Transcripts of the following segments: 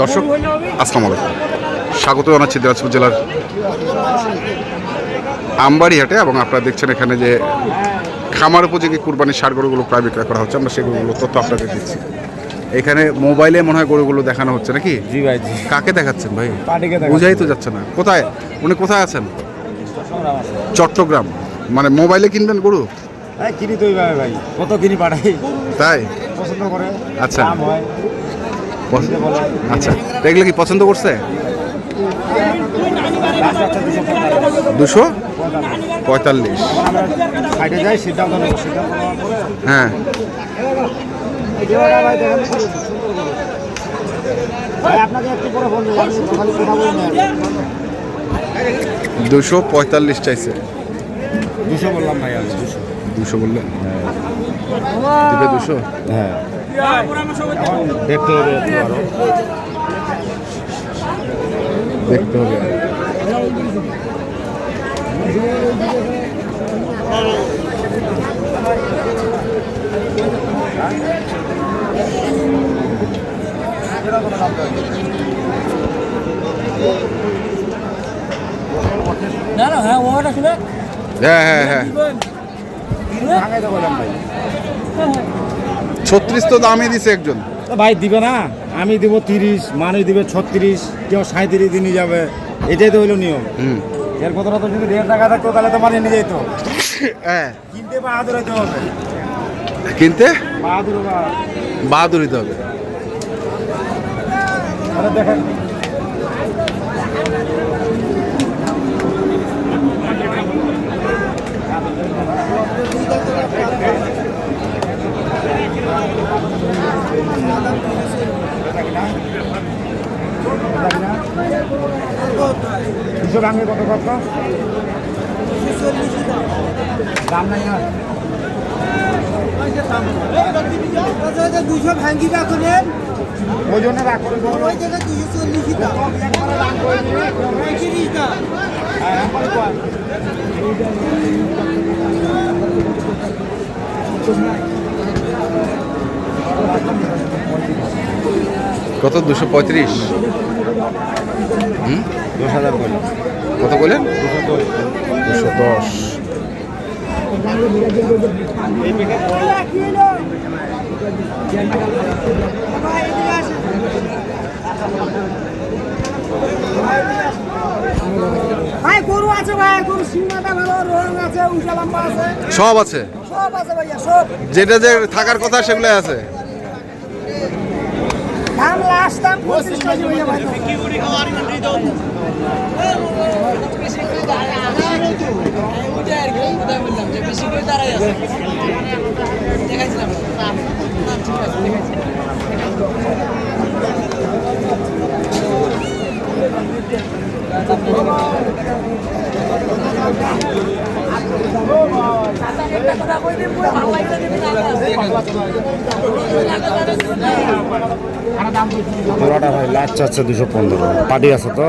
দর্শক আসসালামু আলাইকুম। স্বাগত জানাচ্ছি দিনাজপুর জেলার আমবাড়িহাটে এবং আপনারা দেখছেন এখানে যে খামার উপযোগী কুরবানির সার গরুগুলো প্রায় বিক্রয় করা হচ্ছে। আমরা সেগুলো তথ্য আপনাদের দিচ্ছি। এখানে মোবাইলে মনে হয় গরুগুলো দেখানো হচ্ছে নাকি? জি ভাই জি। কাকে দেখাচ্ছেন ভাই। বুঝাই তো যাচ্ছে না। কোথায়? উনি কোথায় আছেন? চট্টগ্রাম। মানে মোবাইলে কিনবেন গরু? হ্যাঁ কিনি তো ভাই। কত কিনি পাঠাই? তাই? পছন্দ করে আচ্ছা। হয়। আচ্ছা এগুলো কি পছন্দ করছে? দুশো পঁয়তাল্লিশ। হ্যাঁ। দুশো পঁয়তাল্লিশ চাইছে। দুশো বললাম ভাই দুশো। দুশো বললেন দিবে দুশো? হ্যাঁ। দেখতে হবে দেখতে হবে। না না হ্যাঁ ওটা শুনে। হ্যাঁ হ্যাঁ হ্যাঁ। ভাঙাই বললাম ভাই। ছত্রিশ তো দামই দিছে একজন। ভাই দিবে না আমি দিব তিরিশ মানুষ দিবে ছত্রিশ কেউ সাঁত্রিশ দিনই যাবে এটাই তো হইল নিয়ম। হুম। এর কথাটা তো যদি দেড় টাকা থাকতো তাহলে তো মানে নিয়ে যেত হ্যাঁ। কিনতে বাহাদুর হইতে হবে। কিনতে? বাহাদুর বাহাদুর দিতে হবে। দেখেন। দুশো ভাঙবে কত কত দাম নাই দুশো ভাঙ্গি রাখলে ওই জন্য রাগ করে। ওই জায়গায় দুশো চল্লিশ দাম পঁয়ত্রিশ দাম আমার কয়? কত? দুশো পঁয়ত্রিশ। দশ হাজার কত বলেন দুশো দশ। ভাই গরু আছে ভাই গরু সীমাটা ভালো রং আছে উঁচা লম্বা আছে। সব আছে? সব আছে ভাইয়া সব। যেটা যে থাকার কথা সেগুলো আছে। দাম লাস্ট দাম পঁচিশ টাকা ভাইয়া ভাই জোড়াটা ভাই লাচ চাচ্ছে দুশো পনেরো। পার্টি আছে তো?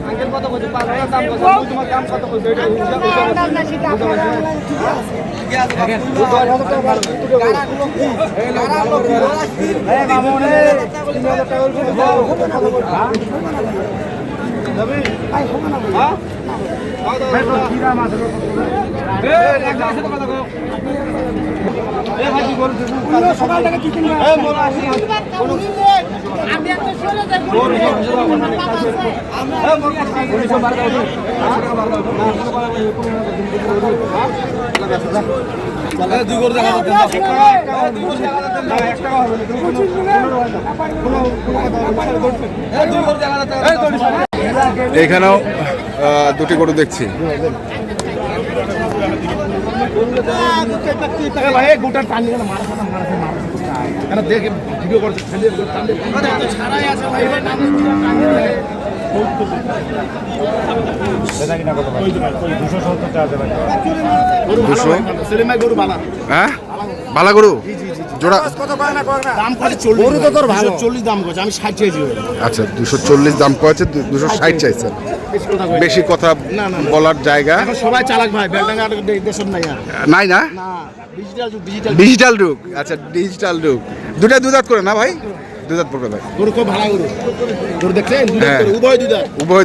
আহ, কত গরু কত? ভাই গোটার টান নিয়ে মারা মারা দুটি দুশো গরু বালা। হ্যাঁ? বালা গরু? জোড়া দাম গরু তো তোর ভালো। চল্লিশ দাম করছে আমি ষাট চেয়েছি আচ্ছা দুশো চল্লিশ দাম করেছে দুশো ষাট চাইছেন। বেশি কথা না, না, না। বলার জায়গা? সবাই চালাক ভাই বেলডাঙ্গা দেশের নাই নাই না? না ডিজিটাল যুগ আচ্ছা ডিজিটাল যুগ। দুটা দুধাত করে না ভাই? দুধাত পড়বে ভাই। গরু খুব ভালো গরু। গরু দেখছেন দুধ হ্যাঁ। উভয় উভয়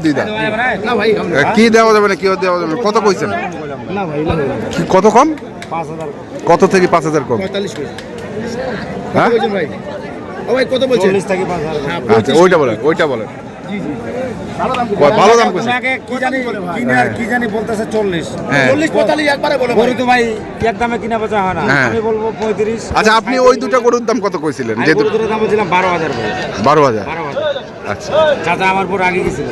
না ভাই কি দেওয়া যাবে না কি দেওয়া যাবে না? কত কইছেন? না ভাই কত কম? কত থেকে পাঁচ হাজার কম? পঁয়তাল্লিশ হ্যাঁ? ভাই? ও ভাই কত বলছেন? চল্লিশ থেকে পাঁচ হাজার। আচ্ছা ওইটা বলেন ওইটা বলেন। জি দাম ভালো দাম কইছে? কি জানি কিনে হ্যাঁ। আর কি জানি বলতেছে চল্লিশ। হ্যাঁ। চল্লিশ পঁয়তাল্লিশ একবারে বলে গরু তো ভাই এক দামে কিনা বেচা হয় না। হ্যাঁ। আমি বলব পঁয়ত্রিশ। আচ্ছা আপনি ওই দুটো গরুর দাম কত কইছিলেন? যেহেতু দুটোর দাম বলছিলাম বারো হাজার ভাই। বারো হাজার। বারো হাজার। আচ্ছা। চাচা আমার পর আগে গেছিল।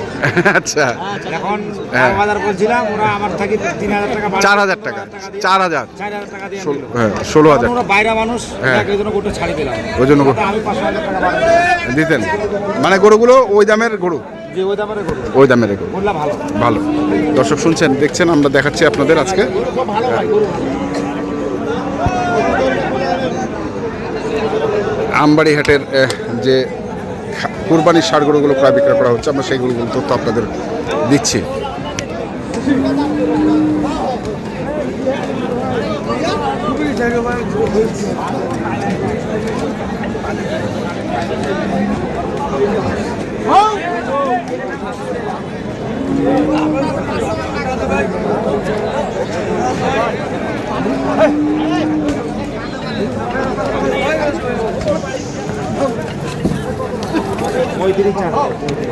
আচ্ছা। এখন হ্যাঁ। বারো হাজার বলছিলাম ওরা আমার থাকি তিন হাজার টাকা বাড়ায়- চার হাজার টাকা। দিয়ে- চার হাজার। চার হাজার টাকা দিয়ে ষোলো- দিল। হ্যাঁ ষোলো হাজার। ওরা বাইরে মানুষ হ্যাঁ। ওই জন্য গোটা ছাড়ি দিলাম। ওই জন্য আমি পাঁচশো হাজার টাকা দিতেন। মানে গরুগুলো ওই দামের গরু? যে ওই দামের ভালো। দর্শক শুনছেন দেখছেন আমরা দেখাচ্ছি আপনাদের আজকে। আমবাড়ি হাটের যে কুরবানির ষাড় গরুগুলো প্রায় বিক্রয় করা হচ্ছে আমরা সেইগুলো তথ্য আপনাদের দিচ্ছি।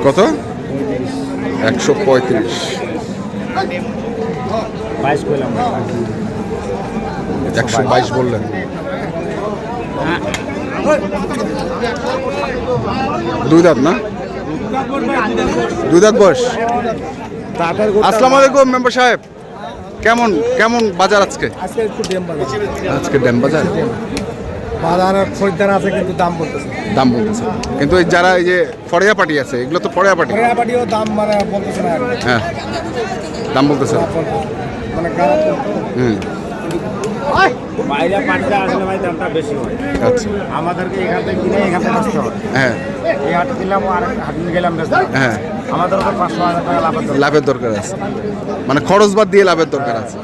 কত? একশো পঁয়ত্রিশ। একশো বাইশ বললেন। দুই দাঁত না? দুই দাঁত বয়স? আসসালামু আলাইকুম মেম্বার সাহেব। কেমন কেমন বাজার আজকে? আজকে একটু বাজার। আজকে ড্যাম বাজার? বাজারে খরিদ্দার আছে কিন্তু দাম বলতেছে। দাম বলতেছে। কিন্তু এই যারা এই যে ফড়িয়া পার্টি আছে এগুলো তো ফড়িয়া পার্টি রেয়াবাটিও দাম মানে বলতেছে না আর হ্যাঁ। দাম বলতেছে। মানে। হুম। বাইরে আসলে ভাই দামটা বেশি হয়। আচ্ছা। আমাদেরকে এখান থেকে কিনে এখান থেকে আসতে হয়। হ্যাঁ। এই হাটে দিলাম আর হাটে গেলাম বেশ হ্যাঁ। আমাদের তো পাঁচশো হাজার টাকা লাভ হতো লাভের দরকার আছে। মানে খরচ বাদ দিয়ে লাভের দরকার আছে।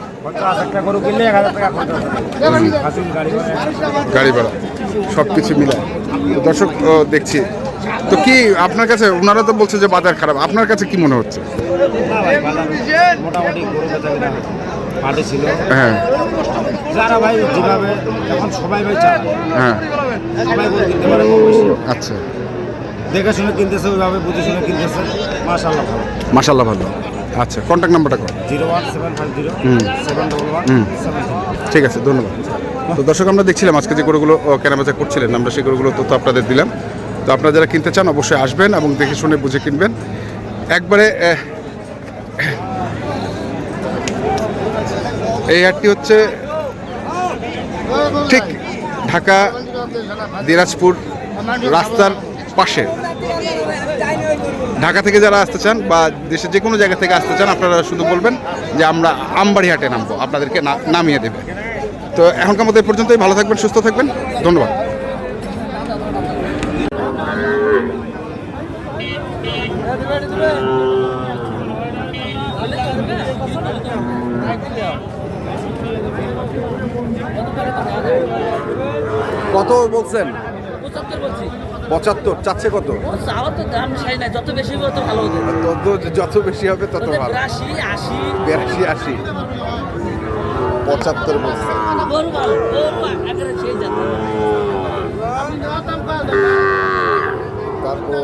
গাড়ি ভাড়া। সব কিছু মিলায় তো দর্শক দেখছি। তো কি আপনার কাছে ওনারা তো বলছে যে বাজার খারাপ। আপনার কাছে কি মনে হচ্ছে? পাটে ছিল। হ্যাঁ। যারা ভাই যেভাবে এখন সবাই ভাই চায় হ্যাঁ। সবাই গরু পারে আচ্ছা। দেখে শুনে কিনতেছে ওইভাবে বুঝে শুনে কিনতেছে। মাশাল্লাহ ভালো। মাসাল্লাহ ভালো। আচ্ছা কন্ট্যাক্ট নাম্বারটা কর zero one seven five zero seven double one ঠিক আছে ধন্যবাদ। তো দর্শক আমরা দেখছিলাম আজকে যে গরুগুলো কেনাবেচা করছিলেন আমরা সেই গরুগুলো তথ্য আপনাদের দিলাম। তো আপনারা যারা কিনতে চান অবশ্যই আসবেন এবং দেখে শুনে বুঝে কিনবেন। একবারে এই হাটটি হচ্ছে ঠিক ঢাকা দিনাজপুর রাস্তার পাশে। ঢাকা থেকে যারা আসতে চান বা দেশের যে কোনো জায়গা থেকে আসতে চান, আপনারা শুধু বলবেন যে আমরা আমবাড়ি হাটে নামবো, আপনাদেরকে নামিয়ে দেবে। তো এখনকার মতো পর্যন্তই, ভালো থাকবেন, সুস্থ থাকবেন, ধন্যবাদ। কত বলছেন? পঁচাত্তর চাচ্ছে কত? তো দাম চাই না যত বেশি হবে তত ভালো হবে। তত যত বেশি হবে তত ভালো। বিরাশি আশি। বিরাশি আশি। পঁচাত্তর বলছে। তারপর